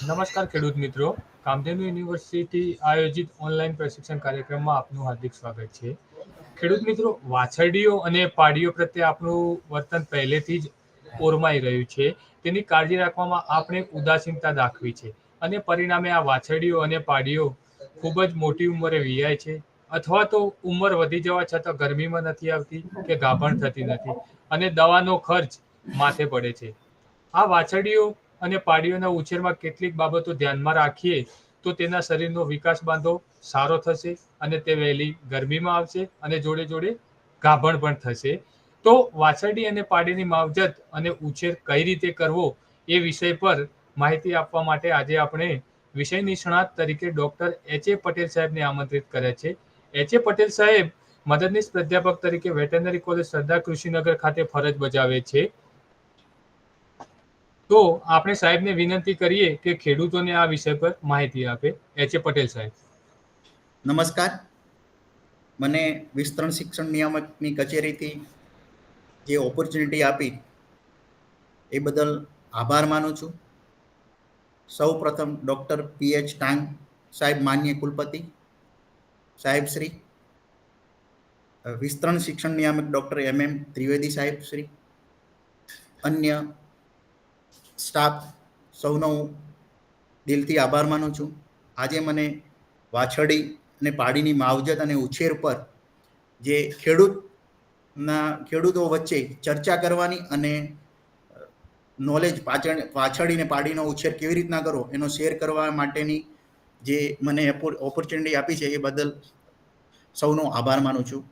નમસ્કાર ખેડૂત મિત્રો. કામધેનુ યુનિવર્સિટી આયોજિત ઓનલાઈન પ્રશિક્ષણ કાર્યક્રમમાં આપનું હાર્દિક સ્વાગત છે. ખેડૂત મિત્રો, વાછરડીઓ અને પાડીઓ પ્રત્યે આપણું વર્તન પહેલેથી જ ઓરમાઈ રહ્યું છે. તેની કાળજી રાખવામાં આપણે ઉદાસીનતા દાખવી છે અને પરિણામે આ વાછરડીઓ અને પાડીઓ ખૂબ જ મોટી ઉંમરે વિયાય છે અથવા તો ઉંમર વધી જવા છતાં ગરમીમાં નથી આવતી કે ગાભણ થતી નથી અને દવાનો ખર્ચ માથે પડે છે. આ વાછરડીઓ અને પાડીઓના ઉછેરમાં કેટલીક બાબતો ધ્યાનમાં રાખીએ, તો તેના શરીરનો વિકાસ બાંધો સારો થશે અને તે વહેલી ગરમીમાં આવશે અને જોડે જોડે ગાભણ પણ થશે. તો વાછરડી અને પાડીની માવજત અને ઉછેર કઈ રીતે કરવો એ વિષય પર માહિતી આપવા માટે આજે આપણે વિષય નિષ્ણાત તરીકે ડોક્ટર એચ એ પટેલ સાહેબને આમંત્રિત કર્યા છે. એચ એ પટેલ સાહેબ મદદનીશ પ્રાધ્યાપક તરીકે વેટરનરી કોલેજ સરદાર કૃષિનગર ખાતે ફરજ બજાવે છે. તો આપણે સાહેબને વિનંતી કરીએ કે ખેડૂતોને આ વિષય પર માહિતી આપે. એચ. એ. પટેલ સાહેબ. નમસ્કાર. મને વિસ્તરણ શિક્ષણ નિયામકની કચેરીથી જે ઓપોર્ચ્યુનિટી આપી એ બદલ આભાર માનું છું. સૌ પ્રથમ ડૉક્ટર પી એચ ટાંગ સાહેબ માન્ય કુલપતિ, સાહેબ શ્રી, વિસ્તરણ શિક્ષણ નિયામક ડૉક્ટર એમ એમ ત્રિવેદી સાહેબ શ્રી, અન્ય સ્ટાફ સૌનો હું દિલથી આભાર માનું છું. આજે મને વાછડી અને પાડીની માવજત અને ઉછેર પર જે ખેડૂતના ખેડૂતો વચ્ચે ચર્ચા કરવાની અને નોલેજ પાછળ વાછડીને પાડીનો ઉછેર કેવી રીતના કરો એનો શેર કરવા માટેની જે મને ઓપોર્ચ્યુનિટી આપી છે એ બદલ સૌનો આભાર માનું છું.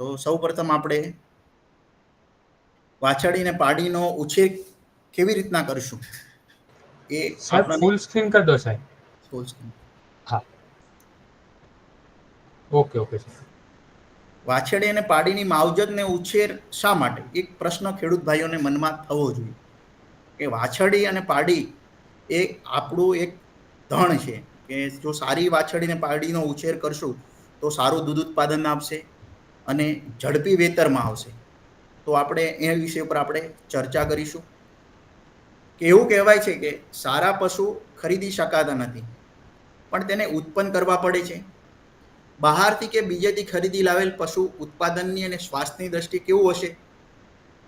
તો સૌ પ્રથમ આપણે વાછડી અને પાડીનો ઉછેર કેવી રીતના કરશું? એ ફૂલ સ્ક્રીન કરી દો સાહેબ. ફૂલ સ્ક્રીન હા. ઓકે ઓકે સર વાછડી અને પાડીની માવજત ને ઉછેર શા માટે? એક પ્રશ્ન ખેડૂત ભાઈઓને મનમાં થવો જોઈએ. કે વાછડી અને પાડી એ આપણું એક ધણ છે. કે જો સારી વાછડી અને પાડીનો ઉછેર કરશું તો સારું દૂધ ઉત્પાદન આપશે અને ઝડપી વેતરમાં આવશે. તો આપણે એ વિષય ઉપર આપણે ચર્ચા કરીશું. કે એવું કહેવાય છે કે સારા પશુ ખરીદી શકાતા નથી, પણ તેને ઉત્પન્ન કરવા પડે છે. બહારથી કે બીજેથી ખરીદી લાવેલ પશુ ઉત્પાદનની અને સ્વાસ્થ્યની દ્રષ્ટિએ કેવું હશે?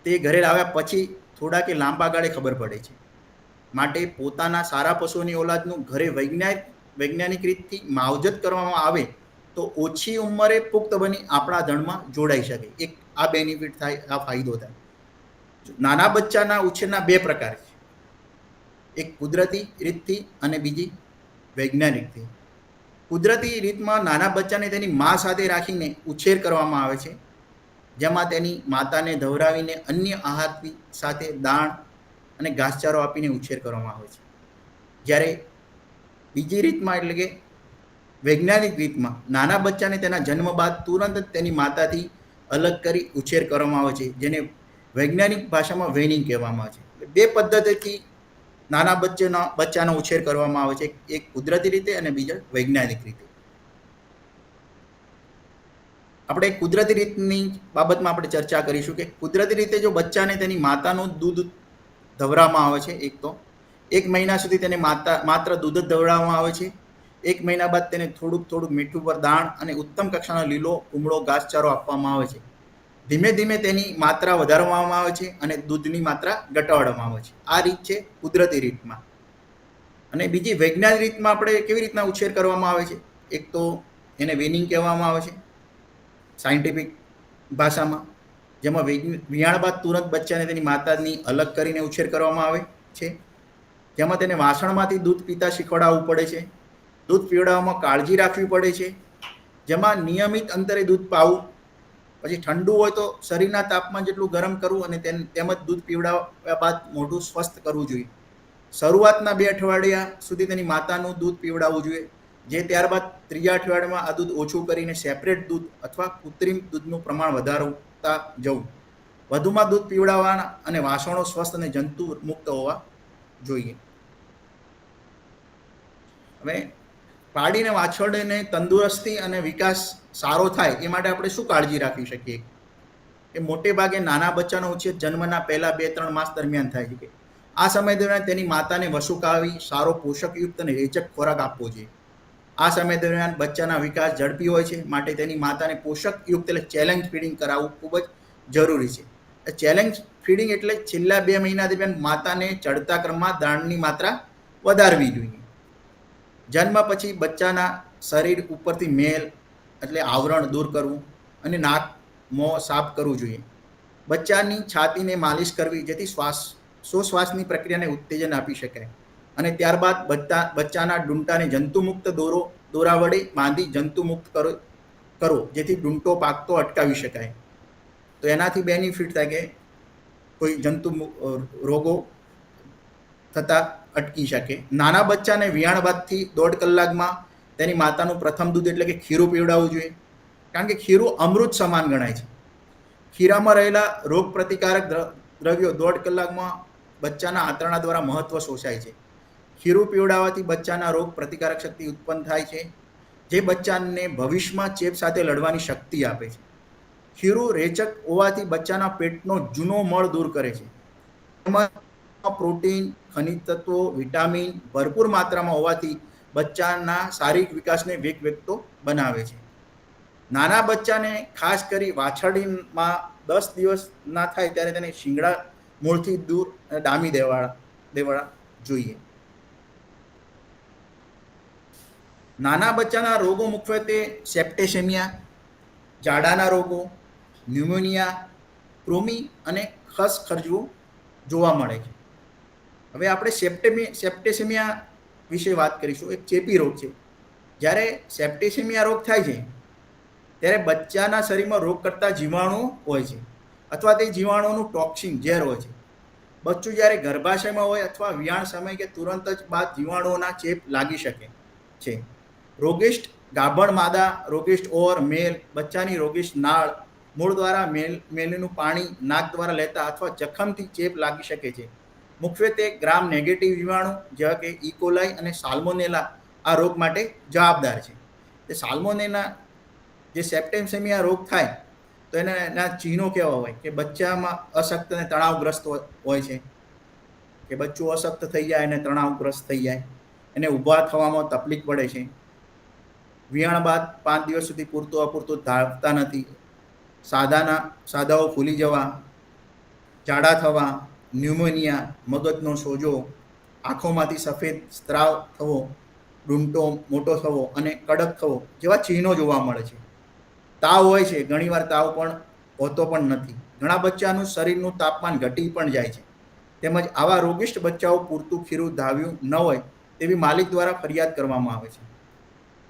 તે ઘરે લાવ્યા પછી થોડા કે લાંબા ગાળે ખબર પડે છે. માટે પોતાના સારા પશુઓની ઓલાદનું ઘરે વૈજ્ઞાનિક વૈજ્ઞાનિક રીતથી માવજત કરવામાં આવે તો ઓછી ઉંમરે પુખ્ત બની આપણા ધણમાં જોડાઈ શકે. એક આ બેનિફિટ થાય, આ ફાયદો થાય. નાના બચ્ચાના ઉછેરના બે પ્રકાર છે. એક કુદરતી રીતથી અને બીજી વૈજ્ઞાનિકથી કુદરતી રીતમાં નાના બચ્ચાને તેની મા સાથે રાખીને ઉછેર કરવામાં આવે છે. જેમાં તેની માતાને ધવરાવીને અન્ય આહાર સાથે દાણ અને ઘાસચારો આપીને ઉછેર કરવામાં આવે છે. જ્યારે બીજી રીતમાં એટલે કે વૈજ્ઞાનિક રીતમાં નાના બચ્ચાને તેના જન્મ બાદ તુરંત જ તેની માતાથી અલગ કરી ઉછેર કરવામાં આવે છે, જેને વૈજ્ઞાનિક ભાષામાં વેનિંગ કહેવામાં આવે છે. બે પદ્ધતિથી નાના બચ્ચેના, બચ્ચાનો ઉછેર કરવામાં આવે છે, એક કુદરતી રીતે અને બીજા વૈજ્ઞાનિક રીતે. આપણે કુદરતી રીતની બાબતમાં આપણે ચર્ચા કરીશું કે કુદરતી રીતે જો બચ્ચાને તેની માતાનું દૂધ ધવડાવવામાં આવે છે, એક તો, એક મહિના સુધી તેને માતા, માત્ર દૂધ જ ધવડાવવામાં આવે છે એક મહિના બાદ તેને થોડુંક થોડુંક મીઠું પર દાણ અને ઉત્તમ કક્ષાનો લીલો, કુમળો ઘાસચારો આપવામાં આવે છે. ધીમે ધીમે તેની માત્રા વધારવામાં આવે છે અને દૂધની માત્રા ઘટાડવામાં આવે છે. આ રીત છે કુદરતી રીતમાં. અને બીજી વૈજ્ઞાનિક રીતમાં આપણે કેવી રીતના ઉછેર કરવામાં આવે છે? એક તો એને વિનિંગ કહેવામાં આવે છે, સાયન્ટિફિક ભાષામાં, જેમાં વિયાણ બાદ તુરંત બચ્ચાને તેની માતાની અલગ કરીને ઉછેર કરવામાં આવે છે. જેમાં તેને વાસણમાંથી દૂધ પીતા શીખવાડવું પડે છે. દૂધ પીવડાવવામાં કાળજી રાખવી પડે છે. જેમાં નિયમિત અંતરે દૂધ પાવું, પછી ઠંડુ હોય તો શરીરના તાપમાન જેટલું ગરમ કરવું અને તેમજ દૂધ પીવડાવ્યા બાદ મોઢું સ્વસ્થ કરવું જોઈએ. શરૂઆતના બે અઠવાડિયા સુધી તેની માતાનું દૂધ પીવડાવવું જોઈએ, જે ત્યારબાદ ત્રીજા અઠવાડિયામાં આ દૂધ ઓછું કરીને સેપરેટ દૂધ અથવા કૃત્રિમ દૂધનું પ્રમાણ વધારતા જવું. વધુમાં દૂધ પીવડાવવાના અને વાસણો સ્વસ્થ અને જંતુ મુક્ત હોવા જોઈએ. હવે પાડીને વાછરડેને તંદુરસ્તી અને વિકાસ સારો થાય એ માટે આપણે શું કાળજી રાખી શકીએ? કે મોટે ભાગે નાના બચ્ચાનો ઉછેર જન્મના પહેલા બે, ત્રણ માસ દરમિયાન થાય છે આ સમય દરમિયાન તેની માતાને વસુકાવી, સારો પોષકયુક્ત અને રેચક ખોરાક આપવો જોઈએ. આ સમય દરમિયાન બચ્ચાના વિકાસ ઝડપી હોય છે, માટે તેની માતાને પોષકયુક્ત એટલે ચેલેન્જ ફીડિંગ કરાવવું ખૂબ જ જરૂરી છે. ચેલેન્જ ફીડિંગ એટલે છેલ્લા બે મહિના દરમિયાન માતાને ચડતા ક્રમમાં દાણની માત્રા વધારવી જોઈએ. જન્મ પછી બચ્ચાના શરીર ઉપરથી મેલ, એટલે આવરણ દૂર કરવું અને નાક, મોં સાફ કરવું જોઈએ. બચ્ચાની છાતીને માલિશ કરવી, જેથી શ્વાસ શ્વાસની પ્રક્રિયાને ઉત્તેજન આપી શકાય. અને ત્યારબાદ બચ્ચા, બચ્ચાના ડૂંટાને જંતુમુક્ત દોરો દોરા વડે બાંધી જંતુમુક્ત કરો કરો, જેથી ડૂંટો પાકતો અટકાવી શકાય. તો એનાથી બેનિફિટ થાય કે કોઈ જંતુ રોગો થતા અટકી શકે. નાના બચ્ચાને વિયાણ બાદથી દોઢ કલાકમાં તેની માતાનું પ્રથમ દૂધ એટલે કે ખીરું પીવડાવવું જોઈએ. કારણ કે ખીરું અમૃત સમાન ગણાય છે. ખીરામાં રહેલા રોગ પ્રતિકારક દ્ર- દ્રવ્યો દોઢ કલાકમાં બચ્ચાના આંતરણા દ્વારા મહત્વ શોષાય છે. ખીરું પીવડાવવાથી બચ્ચાના રોગ પ્રતિકારક શક્તિ ઉત્પન્ન થાય છે, જે બચ્ચાને ભવિષ્યમાં ચેપ સાથે લડવાની શક્તિ આપે છે. ખીરું રેચક હોવાથી બચ્ચાના પેટનો જૂનો મળ દૂર કરે છે. પ્રોટીન ખનિજ તત્વો, વિટામિન ભરપૂર માત્રામાં હોવાથી બચ્ચાના શારીરિક વિકાસને વેગ વેગતો બનાવે છે. નાના બચ્ચાને ખાસ કરી વાછરડીમાં દસ દિવસ ના થાય ત્યારે તેને શિંગડા મૂળથી દૂર ડામી દેવાળા દેવાળા જોઈએ. નાના બચ્ચાના રોગો મુખ્યત્વે સેપ્ટેસેમિયા જાડાના રોગો, ન્યુમોનિયા કૃમિ અને ખસ ખરજવું જોવા મળે છે. હવે આપણે સેપ્ટેમી સેપ્ટેસેમિયા વિશે વાત કરીશું. એક ચેપી રોગ છે. જ્યારે સેપ્ટેસેમિયા રોગ થાય છે, ત્યારે બચ્ચાના શરીરમાં રોગ કરતા જીવાણુ હોય છે અથવા તે જીવાણુનું ટોક્સિન ઝેર હોય છે. બચ્ચું જ્યારે ગર્ભાશયમાં હોય અથવા વિયાણ સમય કે તુરંત જ બાદ જીવાણુઓના ચેપ લાગી શકે છે. રોગિષ્ટ ગાભણ માદા, રોગિષ્ટ ઓર, મેલ, બચ્ચાની રોગિષ્ટ નાળ, મૂળ દ્વારા મેલ, મેલનું પાણી નાક દ્વારા લેતા અથવા જખમથી ચેપ લાગી શકે છે. મુખ્યત્વે ગ્રામ નેગેટિવ જીવાણુ, જેવા કે ઇકોલાઈ અને સાલ્મોનેલા આ રોગ માટે જવાબદાર છે. તે સાલ્મોનેલા જે સેપ્ટેમ્સેમિયા રોગ થાય, તો એને એના ચિહ્નો કેવા હોય, કે બચ્ચામાં અશક્ત અને તણાવગ્રસ્ત હોય- છે. કે બચ્ચું અશક્ત થઈ જાય અને તણાવગ્રસ્ત થઈ જાય, એને ઊભા થવામાં તકલીફ પડે છે. વિયાણ બાદ પાંચ દિવસ સુધી પૂરતું અપૂરતું ધાવતા નથી. સાદાના, સાદાઓ ફૂલી જવા, જાડા થવા ન્યુમોનિયા, મગજનો સોજો, આંખોમાંથી સફેદ સ્ત્રાવ થવો ડૂમટો મોટો થવો અને કડક થવો જેવા ચિહ્નો જોવા મળે છે. તાવ હોય છે, ઘણીવાર તાવ પણ હોતો પણ નથી. ઘણા બચ્ચાનું શરીરનું તાપમાન ઘટી પણ જાય છે. તેમજ આવા રોગિષ્ટ બચ્ચાઓ પૂરતું ખીરું, ધાવ્યું ન હોય તેવી માલિક દ્વારા ફરિયાદ કરવામાં આવે છે.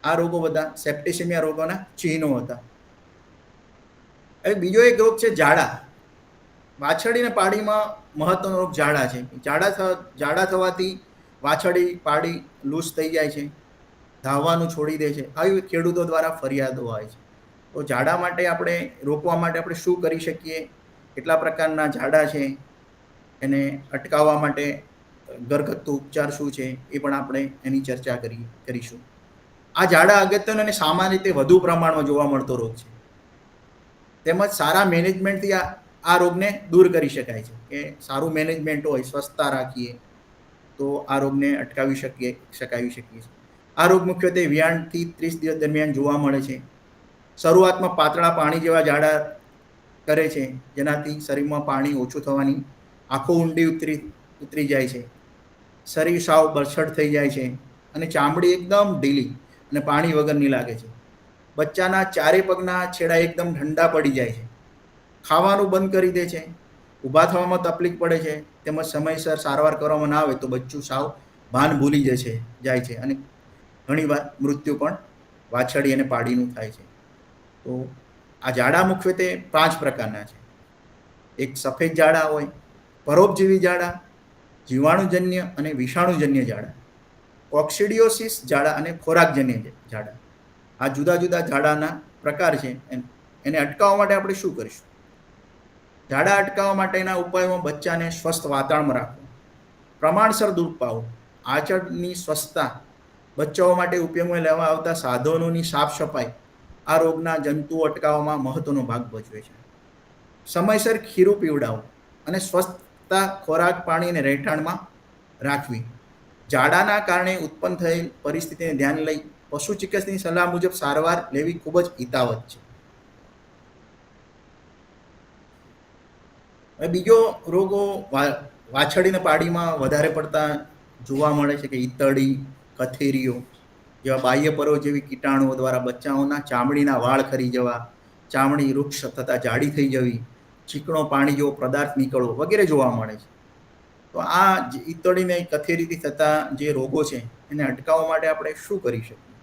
આ રોગો બધા સેપ્ટેસેમિયા રોગોના ચિહ્નો હતા. હવે બીજો એક રોગ છે, ઝાડા. વાછરડી અને પાડીમાં મહત્વનો રોગ ઝાડા છે. ઝાડા ઝાડા થવાથી વાછરડી, પાડી લૂઝ થઈ જાય છે. ધાવવાનું છોડી દે છે. આવી ખેડૂતો દ્વારા ફરિયાદો આવે છે. તો ઝાડા માટે આપણે રોકવા માટે આપણે શું કરી શકીએ? કેટલા પ્રકારના ઝાડા છે? એને અટકાવવા માટે ઘરગથ્થુ ઉપચાર શું છે? એ પણ આપણે એની ચર્ચા કરી કરીશું. આ ઝાડા અગત્યનો અને સામાન્ય રીતે વધુ પ્રમાણમાં જોવા મળતો રોગ છે. તેમજ સારા મેનેજમેન્ટથી આ આ રોગને દૂર કરી શકાય છે. કે સારું મેનેજમેન્ટ હોય, સ્વચ્છતા રાખીએ, તો આ રોગને અટકાવી શકીએ, શકાવી શકીએ છીએ. આ રોગ મુખ્યત્વે વિયાણથી ત્રીસ દિવસ દરમિયાન જોવા મળે છે. શરૂઆતમાં પાતળા પાણી જેવા ઝાડા કરે છે, જેનાથી શરીરમાં પાણી ઓછું થવાની આંખો ઊંડી ઉતરી ઉતરી જાય છે. શરીર સાવ બરછટ થઈ જાય છે અને ચામડી એકદમ ઢીલી અને પાણી વગરની લાગે છે. બચ્ચાના ચારે પગના છેડા એકદમ ઠંડા પડી જાય છે. ખાવાનું બંધ કરી દે છે. ઊભા થવામાં તકલીફ પડે છે. તેમજ સમયસર સારવાર કરવામાં ના આવે તો બચ્ચું સાવ ભાન ભૂલી છે જાય છે. અને ઘણીવાર મૃત્યુ પણ વાછડી અને પાડીનું થાય છે. તો આ ઝાડા મુખ્યત્વે પાંચ પ્રકારના છે. એક સફેદ ઝાડા હોય પરોપજીવી ઝાડા, જીવાણુજન્ય અને વિષાણુજન્ય ઝાડા ઓક્સિડિયોસિસ ઝાડા અને ખોરાકજન્ય ઝાડા. આ જુદા જુદા ઝાડાના પ્રકાર છે. એને અટકાવવા માટે આપણે શું કરીશું? ઝાડા અટકાવવા માટેના ઉપાયોમાં બચ્ચાને સ્વસ્થ વાતાવરણમાં રાખવું. પ્રમાણસર દૂધ પાવું. આચળની સ્વચ્છતા બચ્ચાઓ માટે ઉપયોગમાં લેવા આવતા સાધનોની સાફ સફાઈ આ રોગના જંતુઓ અટકાવવામાં મહત્વનો ભાગ ભજવે છે. સમયસર ખીરું પીવડાવવું અને સ્વસ્થતા ખોરાક પાણી અને રહેઠાણમાં રાખવી. ઝાડાના કારણે ઉત્પન્ન થયેલ પરિસ્થિતિને ધ્યાન લઈ પશુ ચિકિત્સકની સલાહ મુજબ સારવાર લેવી ખૂબ જ હિતાવત છે. હવે બીજો રોગો વા- વાછડી અને પાડીમાં વધારે પડતા જોવા મળે છે કે ઈતળી, કથેરીઓ જેવા બાહ્ય પરો જેવી કીટાણુઓ દ્વારા બચ્ચાઓના ચામડીના વાળ ખરી જવા, ચામડી વૃક્ષ થતાં જાડી થઈ જવી, ચીકણો પાણી જેવો પદાર્થ નીકળવો વગેરે જોવા મળે છે. તો આ ઈતળીને કથેરીથી થતા જે રોગો છે એને અટકાવવા માટે આપણે શું કરી શકીએ?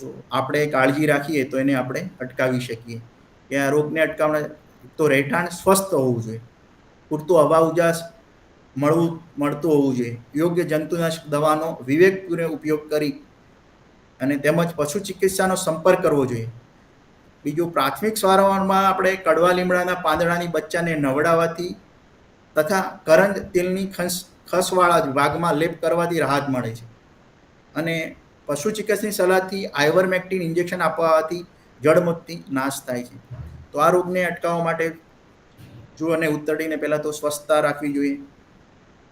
જો આપણે કાળજી રાખીએ તો એને આપણે અટકાવી શકીએ. કે આ રોગને અટકાવવા તો રહેઠાણ સ્વસ્થ હોવું જોઈએ. પૂરતું હવા ઉજાસ મળવું, મળતું હોવું જોઈએ. યોગ્ય જંતુનાશક દવાનો વિવેકપૂર્ણ ઉપયોગ કરી અને તેમજ પશુ ચિકિત્સાનો સંપર્ક કરવો જોઈએ. બીજું, પ્રાથમિક સારવારમાં આપણે કડવા લીમડાના પાંદડાની બચ્ચાને નવડાવવાથી તથા કરંજ તેલની ખસ, ખસવાળા ભાગમાં લેપ કરવાથી રાહત મળે છે. અને પશુ ચિકિત્સની સલાહથી આઈવરમેક્ટિન ઇન્જેક્શન આપવાથી જળમુક્તિ નાશ થાય છે. તો આ રોગને અટકાવવા માટે જો અને ઉતરડીને પહેલાં તો સ્વચ્છતા રાખવી જોઈએ.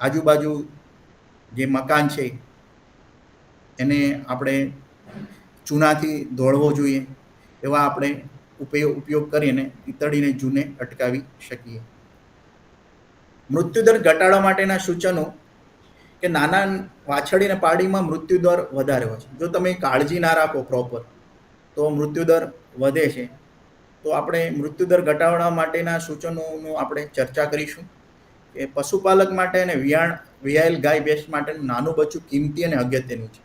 આજુબાજુ જે મકાન છે, એને આપણે ચૂનાથી ધોળવો જોઈએ એવા આપણે ઉપયોગ ઉપયોગ કરીને ઈતળીને જૂને અટકાવી શકીએ. મૃત્યુદર ઘટાડવા માટેના સૂચનો કે નાના વાછડી અને પાડીમાં મૃત્યુદર વધારે હોય છે. જો તમે કાળજી ના રાખો પ્રોપર તો મૃત્યુદર વધે છે. તો આપણે મૃત્યુદર ઘટાડવા માટેના સૂચનોનું આપણે ચર્ચા કરીશું કે પશુપાલક માટે અને વિયાણ, વિયાયેલ ગાય ભેંસ માટેનું નાનું બચ્ચું કિંમતી અને અગત્યનું છે.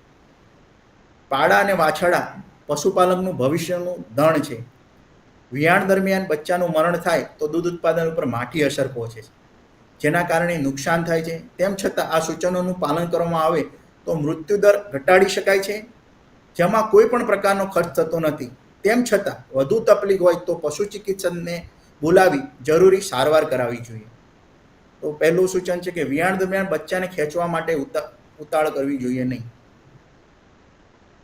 પાડા અને વાછડા પશુપાલકનું ભવિષ્યનું ધણ છે. વિયાણ દરમિયાન બચ્ચાનું મરણ થાય તો દૂધ ઉત્પાદન ઉપર માઠી અસર પહોંચે છે. જેના કારણે નુકસાન થાય છે. તેમ છતાં આ સૂચનોનું પાલન કરવામાં આવે તો મૃત્યુદર ઘટાડી શકાય છે. જેમાં કોઈ પણ પ્રકારનો ખર્ચ થતો નથી. તેમ છતાં, વધુ તકલીફ હોય તો પશુ ચિકિત્સકને બોલાવી જરૂરી સારવાર કરાવવી જોઈએ. તો પહેલું સૂચન છે કે વિયાણ દરમિયાન બચ્ચાને ખેંચવા માટે ઉતા, ઉતાળ કરવી જોઈએ નહીં.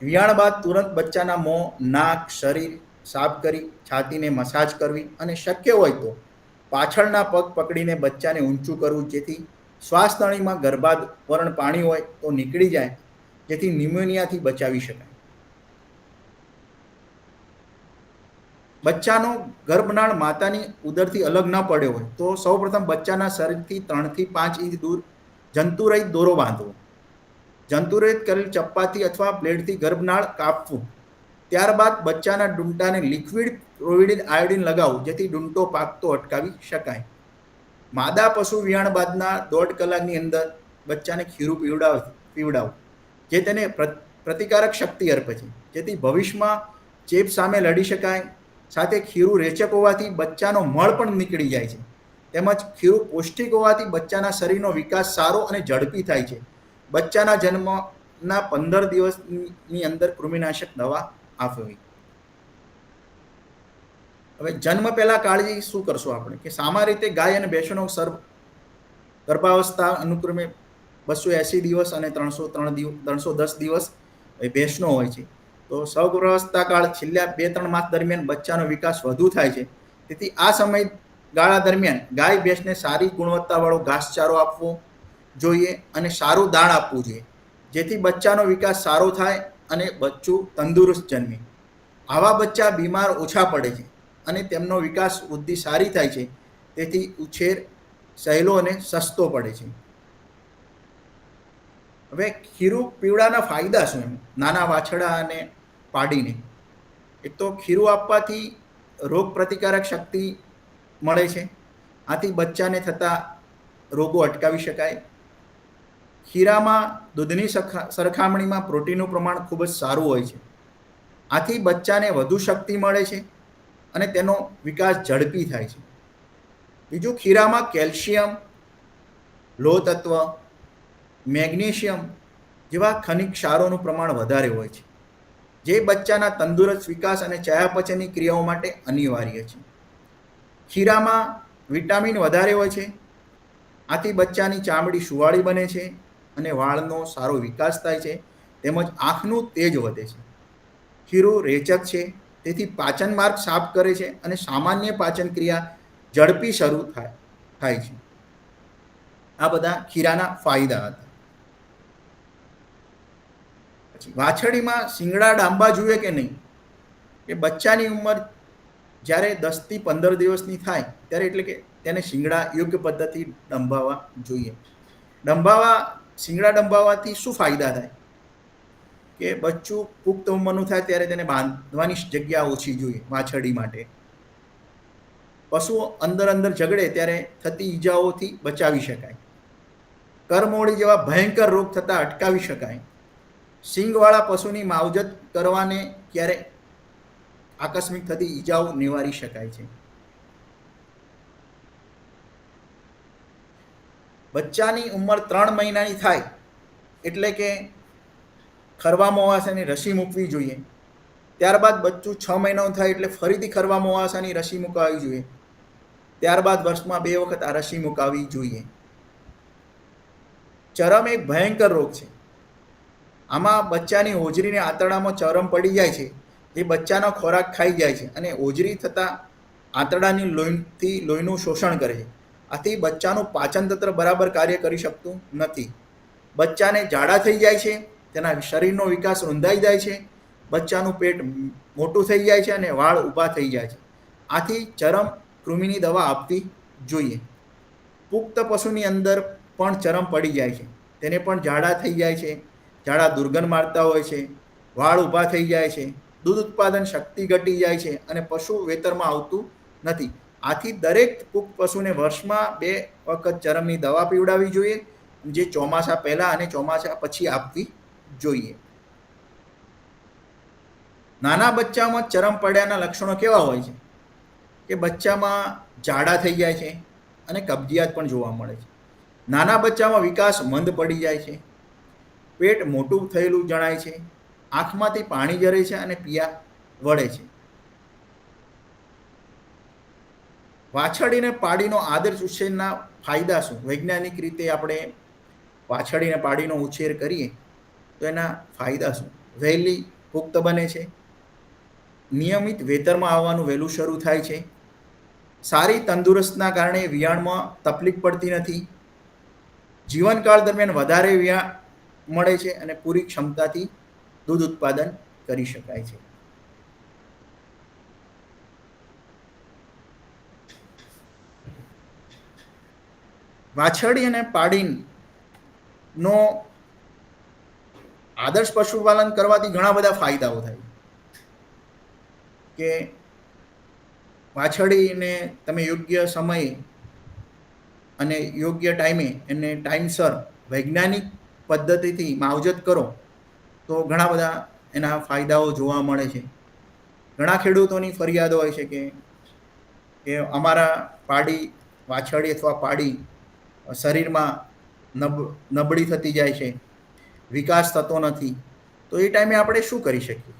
વિયાણ બાદ તુરંત બચ્ચાના મોં, નાક, શરીર સાફ કરી, છાતીને મસાજ કરવી અને શક્ય હોય તો પાછળના પગ પકડીને બચ્ચાને ઊંચું કરવું, જેથી શ્વાસ નળીમાં ગર્ભાવરણ પાણી હોય તો નીકળી જાય, જેથી ન્યુમોનિયાથી બચાવી શકાય. બચ્ચાનો ગર્ભનાળ માતાની ઉદરથી અલગ ન પડ્યો હોય, તો સૌપ્રથમ બચ્ચાના શરીરથી ત્રણથી પાંચ ઇંચ દૂર જંતુરહિત દોરો બાંધવો. જંતુરહિત કરેલ ચપ્પાથી અથવા બ્લેડથી ગર્ભનાળ કાપવું. ત્યારબાદ બચ્ચાના ડૂંટાને લિક્વિડ પ્રોવિડિન આયોડિન લગાવવું, જેથી ડૂંટો પાકતો અટકાવી શકાય. માદા પશુ વિયાણ બાદના દોઢ કલાકની અંદર બચ્ચાને ખીરું પીવડાવ પીવડાવવું જે તેને પ્ર- પ્રતિકારક શક્તિ અર્પે છે. જેથી ભવિષ્યમાં ચેપ સામે લડી શકાય સાથે ખીરું રેચક હોવાથી બચ્ચાનો મળ પણ નીકળી જાય છે. તેમજ ખીરું પૌષ્ટિક હોવાથી બચ્ચાના શરીરનો વિકાસ સારો અને ઝડપી થાય છે. બચ્ચાના જન્મના પંદર દિવસની અંદર કૃમિનાશક દવા આપવી. હવે જન્મ પહેલાં કાળજી શું કરશું આપણે? કે સામાન્ય રીતે ગાય અને ભેંસોનો સર્વ ગર્ભાવસ્થા અનુક્રમે બસો એંસી દિવસ અને ત્રણસો ત્રણ દિવસ ત્રણસો દસ દિવસ ભેંસનો હોય છે. તો સૌગર્ભાવસ્થા કાળ છેલ્લા બે ત્રણ માસ દરમિયાન બચ્ચાનો વિકાસ વધુ થાય છે. તેથી આ સમય ગાળા દરમિયાન ગાય ભેંસને સારી ગુણવત્તાવાળો ઘાસચારો આપવો જોઈએ અને સારું દાણ આપવું જોઈએ. જેથી બચ્ચાનો વિકાસ સારો થાય અને બચ્ચું તંદુરસ્ત જન્મે. આવા બચ્ચા બીમાર ઓછા પડે છે અને તેમનો વિકાસ વૃદ્ધિ સારી થાય છે. તેથી ઉછેર સહેલો અને સસ્તો પડે છે. હવે ખીરું પીવડાના ફાયદા શું નાના વાછડા અને પાડીને. એક તો ખીરું આપવાથી રોગ પ્રતિકારક શક્તિ મળે છે. આથી બચ્ચાને થતા રોગો અટકાવી શકાય. ખીરામાં દૂધની સરખામણીમાં પ્રોટીનનું પ્રમાણ ખૂબ જ સારું હોય છે. આથી બચ્ચાને વધુ શક્તિ મળે છે અને તેનો વિકાસ ઝડપી થાય છે. બીજું, ખીરામાં કેલ્શિયમ લોહ તત્વ મેગ્નેશિયમ જેવા ખનિજ ક્ષારોનું પ્રમાણ વધારે હોય છે. જે બચ્ચાના તંદુરસ્ત વિકાસ અને ચયાપચયની ક્રિયાઓ માટે અનિવાર્ય છે. ખીરામાં વિટામિન વધારે હોય છે, આથી બચ્ચાની ચામડી સુવાળી બને છે અને વાળનો સારો વિકાસ થાય છે, તેમજ આંખનું તેજ વધે છે. ખીરું રેચક છે, તેથી પાચન માર્ગ સાફ કરે છે અને સામાન્ય પાચન ક્રિયા ઝડપી શરૂ થાય થાય છે. આ બધા ખીરાના ફાયદા હતા. પછી વાછરડીમાં શિંગડા ડાંબા જોઈએ કે નહીં? કે બચ્ચાની ઉંમર જ્યારે દસથી પંદર દિવસની થાય, ત્યારે એટલે કે તેને શિંગડા યોગ્ય પદ્ધતિ ડંભાવા જોઈએ. ડંભાવા શિંગડા ડંભાવાથી શું ફાયદા થાય? કે બચ્ચું પુખ્ત ઉંમરનું થાય ત્યારે તેને બાંધવાની જગ્યા ઓછી જોઈએ વાછડી માટે. પશુ અંદર અંદર ઝઘડે ત્યારે થતી ઈજાઓથી બચાવી શકાય. કરમોડી જેવા ભયંકર રોગ થતાં અટકાવી શકાય. સિંગવાળા પશુની માવજત કરવાને ક્યારે આકસ્મિક થતી ઈજાઓ નિવારી શકાય છે. બચ્ચાની ઉંમર ત્રણ મહિનાની થાય એટલે કે ખરવા મોવાસાની રસી મૂકવી જોઈએ. ત્યારબાદ બચ્ચું છ મહિનાનું થાય એટલે ફરીથી ખરવા મોવાસાની રસી મુકાવી જોઈએ. ત્યારબાદ વર્ષમાં બે વખત આ રસી મુકાવી જોઈએ. ચરમ એક ભયંકર રોગ છે. આમાં બચ્ચાની હોજરીને આંતરડામાં ચરમ પડી જાય છે. જે બચ્ચાનો ખોરાક ખાઈ જાય છે અને હોજરી થતાં આંતરડાની લોહીથી લોહીનું શોષણ કરે છે. આથી બચ્ચાનું પાચન તંત્ર બરાબર કાર્ય કરી શકતું નથી. બચ્ચાને ઝાડા થઈ જાય છે, તેના શરીરનો વિકાસ રૂંધાઈ જાય છે, બચ્ચાનું પેટ મોટું થઈ જાય છે અને વાળ ઊભા થઈ જાય છે. આથી ચરમ કૃમિની દવા આપવી જોઈએ. પુખ્ત પશુની અંદર પણ ચરમ પડી જાય છે. તેને પણ ઝાડા થઈ જાય છે ઝાડા દુર્ગંધ મારતા હોય છે, વાળ ઊભા થઈ જાય છે, દૂધ ઉત્પાદન શક્તિ ઘટી જાય છે અને પશુ વેતરમાં આવતું નથી. આથી દરેક પુખ્ત પશુને વર્ષમાં બે વખત ચરમની દવા પીવડાવવી જોઈએ, જે ચોમાસા પહેલાં અને ચોમાસા પછી આપવી જોઈએ. નાના બચ્ચામાં ચરમ પડ્યાના લક્ષણો કેવા હોય છે? કે બચ્ચામાં ઝાડા થઈ જાય છે અને કબજિયાત પણ જોવા મળે છે. નાના બચ્ચામાં વિકાસ મંદ પડી જાય છે પેટ મોટું થયેલું જણાય છે. આંખમાંથી પાણી જરે છે અને પિયા વળે છે. વાછડીને પાડીનો આદર્શ ઉછેરના ફાયદા શું? વૈજ્ઞાનિક રીતે આપણે વાછડીને પાડીનો ઉછેર કરીએ તો એના ફાયદા શું? વહેલી પુખ્ત બને છે. નિયમિત વેતરમાં આવવાનું વહેલું શરૂ થાય છે. સારી તંદુરસ્તના કારણે વિયાણમાં તકલીફ પડતી નથી. જીવનકાળ દરમિયાન વધારે વિયાણ મળે છે અને પૂરી ક્ષમતાથી દૂધ ઉત્પાદન કરી શકાય છે. વાછરડી અને પાડીનો આદર્શ પશુપાલન કરવાથી ઘણા બધા ફાયદાઓ થાય. કે વાછરડીને તમે યોગ્ય સમયે અને યોગ્ય ટાઈમે એને ટાઈમસર વૈજ્ઞાનિક પદ્ધતિથી માવજત કરો, તો ઘણા બધા એના ફાયદાઓ જોવા મળે છે. ઘણા ખેડૂતોની ફરિયાદો હોય છે કે અમારા પાડી વાછડી અથવા પાડી શરીરમાં નબ, નબળી થતી જાય છે, વિકાસ થતો નથી, તો એ ટાઈમે આપણે શું કરી શકીએ?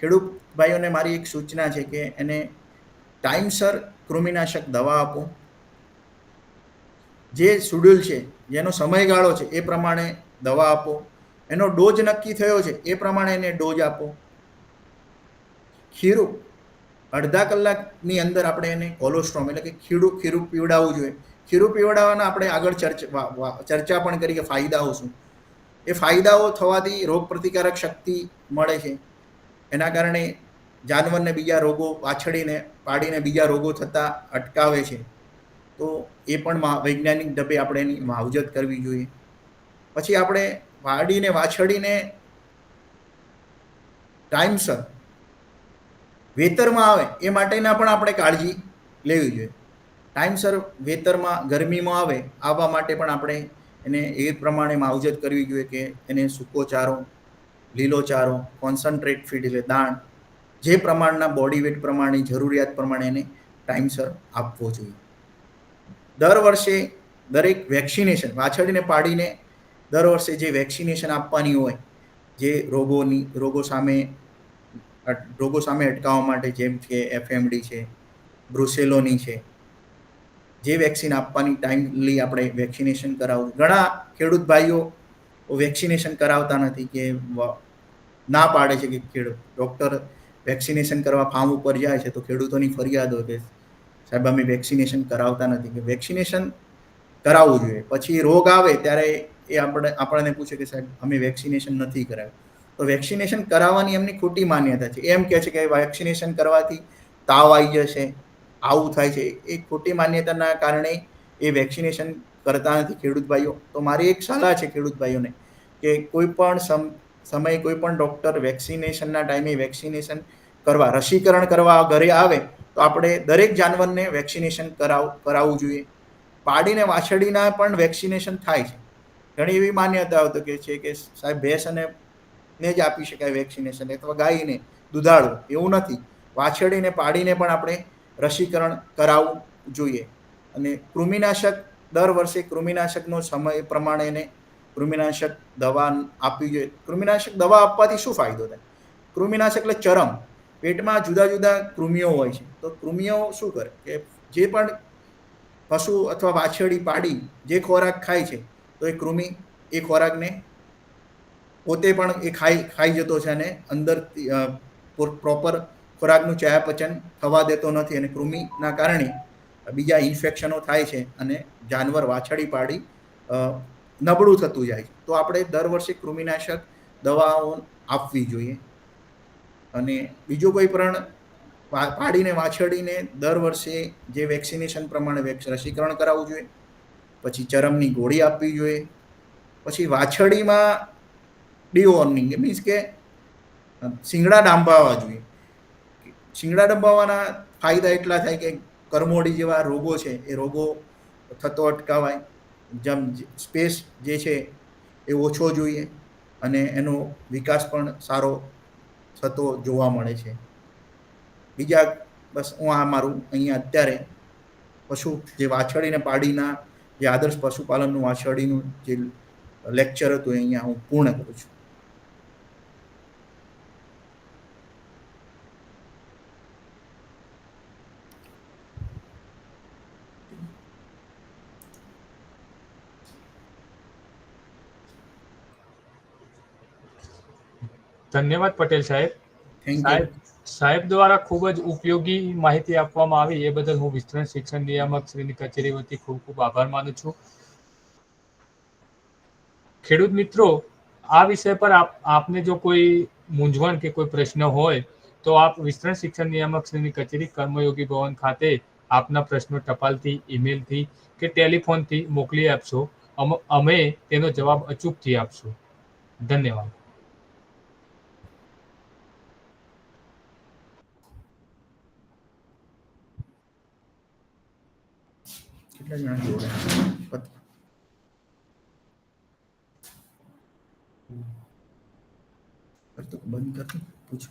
ખેડૂત ભાઈઓને મારી એક સૂચના છે કે એને ટાઈમસર કૃમિનાશક દવા આપો. જે શેડ્યુલ છે જેનો સમયગાળો છે એ પ્રમાણે દવા આપો. એનો ડોઝ નક્કી થયો છે એ પ્રમાણે એને ડોઝ આપો. ખીરું, અડધા કલાકની અંદર આપણે એને કોલોસ્ટ્રોમ એટલે કે ખીરું ખીરું પીવડાવવું જોઈએ. ખીરું પીવડાવવાના આપણે આગળ ચર્ચા ચર્ચા પણ કરી કે ફાયદાઓ શું? એ ફાયદાઓ થવાથી રોગ પ્રતિકારક શક્તિ મળે છે. એના કારણે જાનવરને બીજા રોગો પાછળીને પાડીને બીજા રોગો થતાં અટકાવે છે. તો એ પણ વૈજ્ઞાનિક ઢબે આપણે એની માવજત કરવી જોઈએ. પછી આપણે વાડીને, વાછડીને ટાઈમસર વેતરમાં આવે, એ માટેના પણ આપણે કાળજી લેવી જોઈએ. ટાઈમસર વેતરમાં ગરમીમાં આવે, આવવા માટે પણ આપણે એને એ પ્રમાણે માવજત કરવી જોઈએ કે એને સૂકો ચારો, લીલો ચારો કોન્સન્ટ્રેટ ફીડ એટલે દાણ, જે પ્રમાણના બોડી વેટ પ્રમાણે, જરૂરિયાત પ્રમાણે એને ટાઈમસર આપવો જોઈએ. દર વર્ષે દરેક વેક્સિનેશન વાછડીને પાડીને દર વર્ષે જે વેક્સિનેશન આપવાની હોય, જે રોગોની, રોગો સામે રોગો સામે અટકાવવા માટે જેમ કે એફએમડી છે, બ્રુસેલોની છે, જે વેક્સિન આપવાની ટાઈમલી આપણે વેક્સિનેશન કરાવવું ઘણા ખેડૂત ભાઈઓ વેક્સિનેશન કરાવતા નથી કે ના પાડે છે કે ખેડૂત. ડૉક્ટર વેક્સિનેશન કરવા ફાર્મ ઉપર જાય છે તો ખેડૂતોની ફરિયાદ હોય સાહેબ, અમે વેક્સિનેશન કરાવતા નથી કે વેક્સિનેશન કરાવવું જોઈએ. પછી રોગ આવે ત્યારે એ આપણે, આપણને પૂછે કે સાહેબ, અમે વેક્સિનેશન નથી કરાવ્યું. તો વેક્સિનેશન કરાવવાની એમની ખોટી માન્યતા છે. એમ કહે છે કે વેક્સિનેશન કરવાથી તાવ આવી જશે, આવું થાય છે. એ ખોટી માન્યતાના કારણે એ વેક્સિનેશન કરતા નથી ખેડૂત ભાઈઓ. તો મારી એક સલાહ છે ખેડૂત ભાઈઓને કે કોઈ પણ સમ, સમયે કોઈ પણ ડૉક્ટર વેક્સિનેશનના ટાઈમે વેક્સિનેશન કરવા, રસીકરણ કરવા ઘરે આવે તો આપણે દરેક જાનવરને વેક્સિનેશન કરાવ, કરાવવું જોઈએ. પાડીને વાછરડીના પણ વેક્સિનેશન થાય છે. ઘણી એવી માન્યતાઓ તો કે છે કે સાહેબ ભેંસ અને ને જ આપી શકાય વેક્સિનેશન અથવા ગાયને, દુધાળો, એવું નથી. વાછરડીને પાડીને પણ આપણે રસીકરણ કરાવવું જોઈએ. અને કૃમિનાશક, દર વર્ષે કૃમિનાશકનો સમય પ્રમાણે એને કૃમિનાશક દવા આપવી જોઈએ. કૃમિનાશક દવા આપવાથી શું ફાયદો થાય? કૃમિનાશક એટલે ચરમ. પેટમાં જુદા જુદા કૃમિઓ હોય છે. તો કૃમિઓ શું કરે? કે જે પણ પશુ અથવા વાછરડી પાડી જે ખોરાક ખાય છે, તો એ કૃમિ એ ખોરાકને પોતે પણ એ ખાઈ ખાઈ જતો છે અને અંદર પ્રોપર ખોરાકનું ચયાપચન થવા દેતો નથી અને કૃમિના કારણે બીજા ઇન્ફેક્શનો થાય છે અને જાનવર વાછડી પાડી નબળું થતું જાય છે. તો આપણે દર વર્ષે કૃમિનાશક દવાઓ આપવી જોઈએ. અને બીજું કોઈ પણ પાડીને વાછડીને દર વર્ષે જે વેક્સિનેશન પ્રમાણે રસીકરણ કરાવવું જોઈએ, પછી ચરમની ગોળી આપવી જોઈએ, પછી વાછડીમાં ડીવોર્નિંગ મીન્સ કે શિંગડા ડાંબાવા જોઈએ. શિંગડા ડંબાવાના ફાયદા એટલા થાય કે કરમોડી જેવા રોગો છે, એ રોગો થતો અટકાવાય. જેમ સ્પેસ જે છે, એ ઓછો જોઈએ અને એનો વિકાસ પણ સારો થતો જોવા મળે છે. બીજા બસ હું આ મારું અહીંયા અત્યારે પશુ જે વાછડીને પાડીના જે આદર્શ પશુપાલનનું વાછરડીનું જે લેક્ચર હતું એ અહીંયા હું પૂર્ણ કરું છું. ધન્યવાદ પટેલ સાહેબ. સાહેબ સાહેબ દ્વારા ખૂબ જ ઉપયોગી માહિતી આપવામાં આવી. એ બદલ હું વિસ્તરણ શિક્ષણ નિયામક શ્રીની કચેરી વતી ખૂબ ખૂબ આભાર માનું છું. ખેડૂત મિત્રો આ વિષય પર આપ આપને જો કોઈ મૂંઝવણ કે કોઈ પ્રશ્ન હોય તો આપ વિસ્તરણ શિક્ષણ નિયામક શ્રીની કચેરી કર્મયોગી ભવન ખાતે આપના પ્રશ્નો ટપાલથી ઈમેલથી કે ટેલિફોનથી મોકલી આપશો. અમે તેનો જવાબ અચૂકથી આપશું. ધન્યવાદ. કેટલા જણા જોડાયા પત- કર તો બંધ કર પૂછો